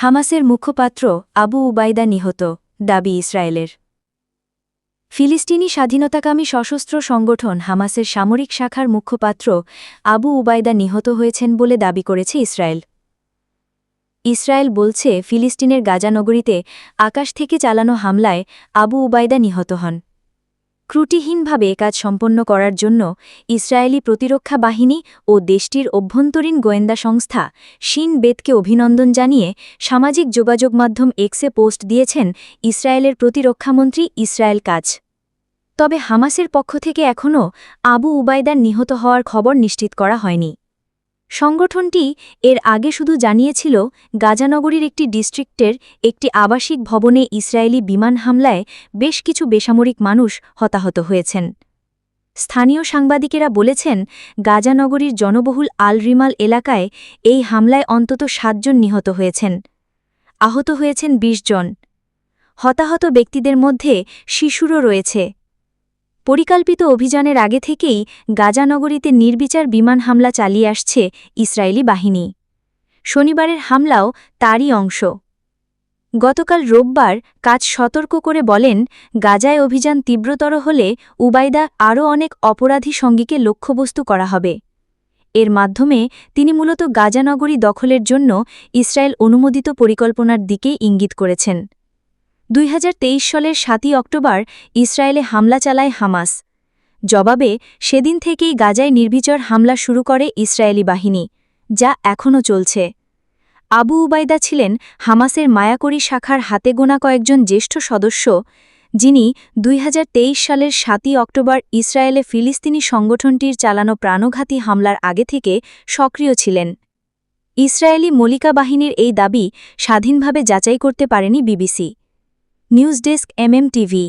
হামাসের মুখপাত্র আবু উবাইদা নিহত, দাবি ইসরায়েলের। ফিলিস্তিনি স্বাধীনতাকামী সশস্ত্র সংগঠন হামাসের সামরিক শাখার মুখপাত্র আবু উবাইদা নিহত হয়েছেন বলে দাবি করেছে ইসরায়েল। ইসরায়েল বলছে, ফিলিস্তিনের গাজানগরীতে আকাশ থেকে চালানো হামলায় আবু উবাইদা নিহত হন। ত্রুটিহীনভাবে কাজ সম্পন্ন করার জন্য ইসরায়েলি প্রতিরক্ষা বাহিনী ও দেশটির অভ্যন্তরীণ গোয়েন্দা সংস্থা শিন বেদকে অভিনন্দন জানিয়ে সামাজিক যোগাযোগ মাধ্যম এক্সে পোস্ট দিয়েছেন ইসরায়েলের প্রতিরক্ষামন্ত্রী ইসরায়েল কাজ। তবে হামাসের পক্ষ থেকে এখনও আবু উবায়দার নিহত হওয়ার খবর নিশ্চিত করা হয়নি। সংগঠনটি এর আগে শুধু জানিয়েছিল, গাজানগরীর একটি ডিস্ট্রিক্টের একটি আবাসিক ভবনে ইসরায়েলি বিমান হামলায় বেশ কিছু বেসামরিক মানুষ হতাহত হয়েছেন। স্থানীয় সাংবাদিকেরা বলেছেন, গাজানগরীর জনবহুল আল রিমাল এলাকায় এই হামলায় অন্তত সাতজন নিহত হয়েছেন। আহত হয়েছেন ২০ জন। হতাহত ব্যক্তিদের মধ্যে শিশুরও রয়েছে। পরিকল্পিত অভিযানের আগে থেকেই গাজানগরীতে নির্বিচার বিমান হামলা চালিয়ে আসছে ইসরায়েলি বাহিনী। শনিবারের হামলাও তারই অংশ। গতকাল রোববার কাজ সতর্ক করে বলেন, গাজায় অভিযান তীব্রতর হলে উবায়দা আরও অনেক অপরাধী সঙ্গীকে লক্ষ্যবস্তু করা হবে। এর মাধ্যমে তিনি মূলত গাজানগরী দখলের জন্য ইসরায়েল অনুমোদিত পরিকল্পনার দিকে ইঙ্গিত করেছেন। দুই হাজার তেইশ সালের সাতই অক্টোবর ইসরায়েলে হামলা চালায় হামাস। জবাবে, সেদিন থেকেই গাজায় নির্বিচার হামলা শুরু করে ইসরায়েলি বাহিনী, যা এখনও চলছে। আবু উবায়দা ছিলেন হামাসের মায়াকরী শাখার হাতে গোনা কয়েকজন জ্যেষ্ঠ সদস্য, যিনি দুই হাজার তেইশ সালের সাতই অক্টোবর ইসরায়েলে ফিলিস্তিনি সংগঠনটির চালানো প্রাণঘাতী হামলার আগে থেকে সক্রিয় ছিলেন। ইসরায়েলি মলিকা বাহিনীর এই দাবি স্বাধীনভাবে যাচাই করতে পারেনি BBC. News desk MM TV